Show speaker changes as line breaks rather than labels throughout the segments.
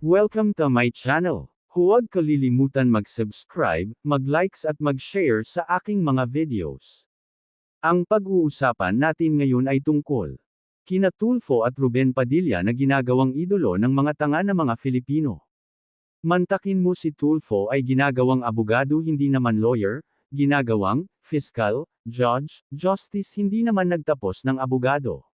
Welcome to my channel. Huwag kalilimutan mag-subscribe, mag-likes at mag-share sa aking mga videos. Ang pag-uusapan natin ngayon ay tungkol kina Tulfo at Ruben Padilla na ginagawang idolo ng mga tanga na mga Filipino. Mantakin mo si Tulfo ay ginagawang abogado hindi naman lawyer, ginagawang fiscal, judge, justice hindi naman nagtapos ng abogado.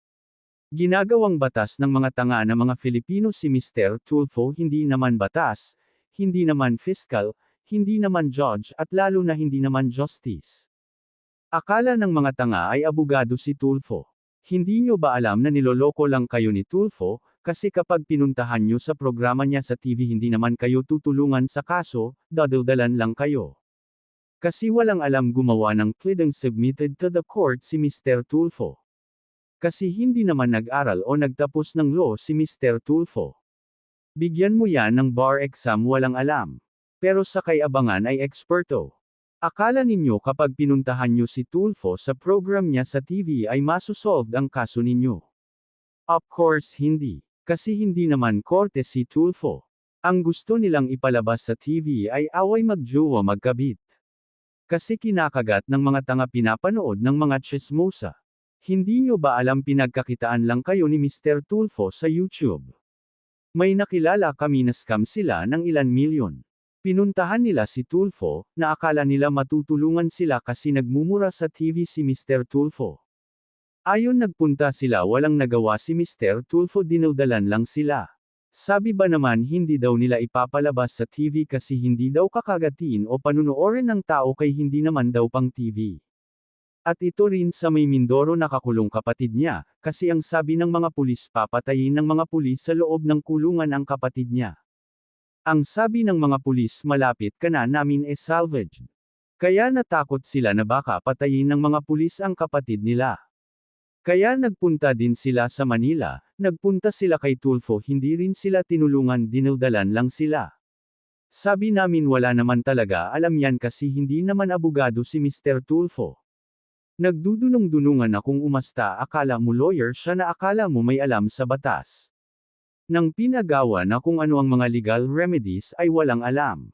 Ginagawang batas ng mga tanga na mga Filipino si Mr. Tulfo hindi naman batas, hindi naman fiscal, hindi naman judge at lalo na hindi naman justice. Akala ng mga tanga ay abogado si Tulfo. Hindi nyo ba alam na niloloko lang kayo ni Tulfo, kasi kapag pinuntahan nyo sa programa niya sa TV hindi naman kayo tutulungan sa kaso, dadaldalan lang kayo. Kasi walang alam gumawa ng pleading submitted to the court si Mr. Tulfo. Kasi hindi naman nag-aral o nagtapos ng law si Mr. Tulfo. Bigyan mo yan ng bar exam walang alam. Pero sa kay abangan ay eksperto. Akala ninyo kapag pinuntahan nyo si Tulfo sa program niya sa TV ay masusolved ang kaso ninyo. Of course hindi. Kasi hindi naman korte si Tulfo. Ang gusto nilang ipalabas sa TV ay away magjowa magkabit. Kasi kinakagat ng mga tanga pinapanood ng mga chismosa. Hindi nyo ba alam pinagkakitaan lang kayo ni Mr. Tulfo sa YouTube? May nakilala kami na scam sila ng ilan milyon. Pinuntahan nila si Tulfo, na akala nila matutulungan sila kasi nagmumura sa TV si Mr. Tulfo. Ayon nagpunta sila walang nagawa si Mr. Tulfo dinaldalan lang sila. Sabi ba naman hindi daw nila ipapalabas sa TV kasi hindi daw kakagatin o panunoorin ng tao kay hindi naman daw pang TV. At ito rin sa may Mindoro nakakulong kapatid niya, kasi ang sabi ng mga pulis papatayin ng mga pulis sa loob ng kulungan ang kapatid niya. Ang sabi ng mga pulis malapit ka na namin e salvaged. Kaya natakot sila na baka patayin ng mga pulis ang kapatid nila. Kaya nagpunta din sila sa Manila, nagpunta sila kay Tulfo hindi rin sila tinulungan dinaldalan lang sila. Sabi namin wala naman talaga alam yan kasi hindi naman abogado si Mr. Tulfo. Nagdudunong-dunungan akong umasta akala mo lawyer siya na akala mo may alam sa batas. Nang pinagawa na kung ano ang mga legal remedies ay walang alam.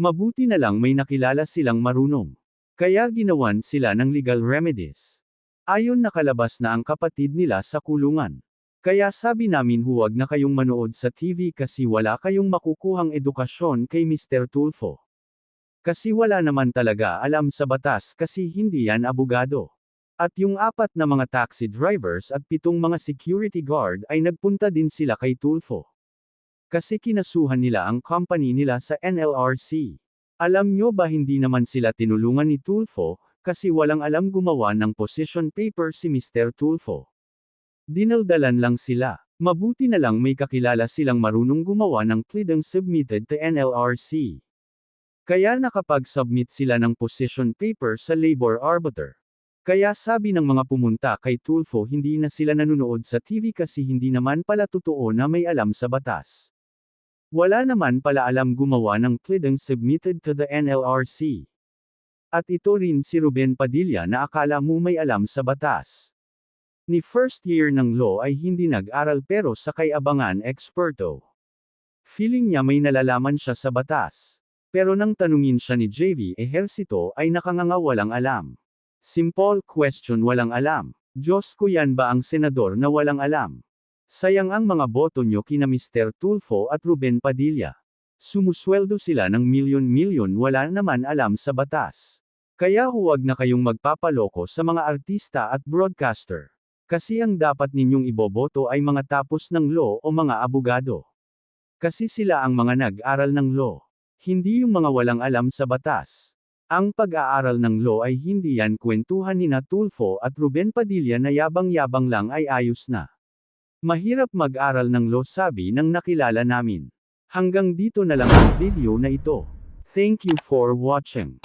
Mabuti na lang may nakilala silang marunong. Kaya ginawan sila ng legal remedies. Ayon nakalabas na ang kapatid nila sa kulungan. Kaya sabi namin huwag na kayong manood sa TV kasi wala kayong makukuhang edukasyon kay Mr. Tulfo. Kasi wala naman talaga alam sa batas kasi hindi yan abogado. At yung apat na mga taxi drivers at pitong mga security guard ay nagpunta din sila kay Tulfo. Kasi kinasuhan nila ang company nila sa NLRC. Alam nyo ba hindi naman sila tinulungan ni Tulfo, kasi walang alam gumawa ng position paper si Mr. Tulfo. Dinaldalan lang sila. Mabuti na lang may kakilala silang marunong gumawa ng pleading submitted to NLRC. Kaya nakapag-submit sila ng position paper sa labor arbiter. Kaya sabi ng mga pumunta kay Tulfo hindi na sila nanonood sa TV kasi hindi naman pala totoo na may alam sa batas. Wala naman pala alam gumawa ng pleading submitted to the NLRC. At ito rin si Ruben Padilla na akala mo may alam sa batas. Ni first year ng law ay hindi nag-aral pero sa kay abangan eksperto. Feeling niya may nalalaman siya sa batas. Pero nang tanungin siya ni JV Ejercito ay nakanganga walang alam. Simple question walang alam. Diyos ko yan ba ang senador na walang alam? Sayang ang mga boto nyo kina Mr. Tulfo at Ruben Padilla. Sumusweldo sila ng milyon-milyon wala naman alam sa batas. Kaya huwag na kayong magpapaloko sa mga artista at broadcaster. Kasi ang dapat ninyong iboboto ay mga tapos ng law o mga abogado. Kasi sila ang mga nag-aral ng law. Hindi yung mga walang alam sa batas. Ang pag-aaral ng law ay hindi yan kwentuhan ni Natulfo at Ruben Padilla na yabang-yabang lang ay ayos na. Mahirap mag-aral ng law sabi ng nakilala namin. Hanggang dito na lang ang video na ito. Thank you for watching.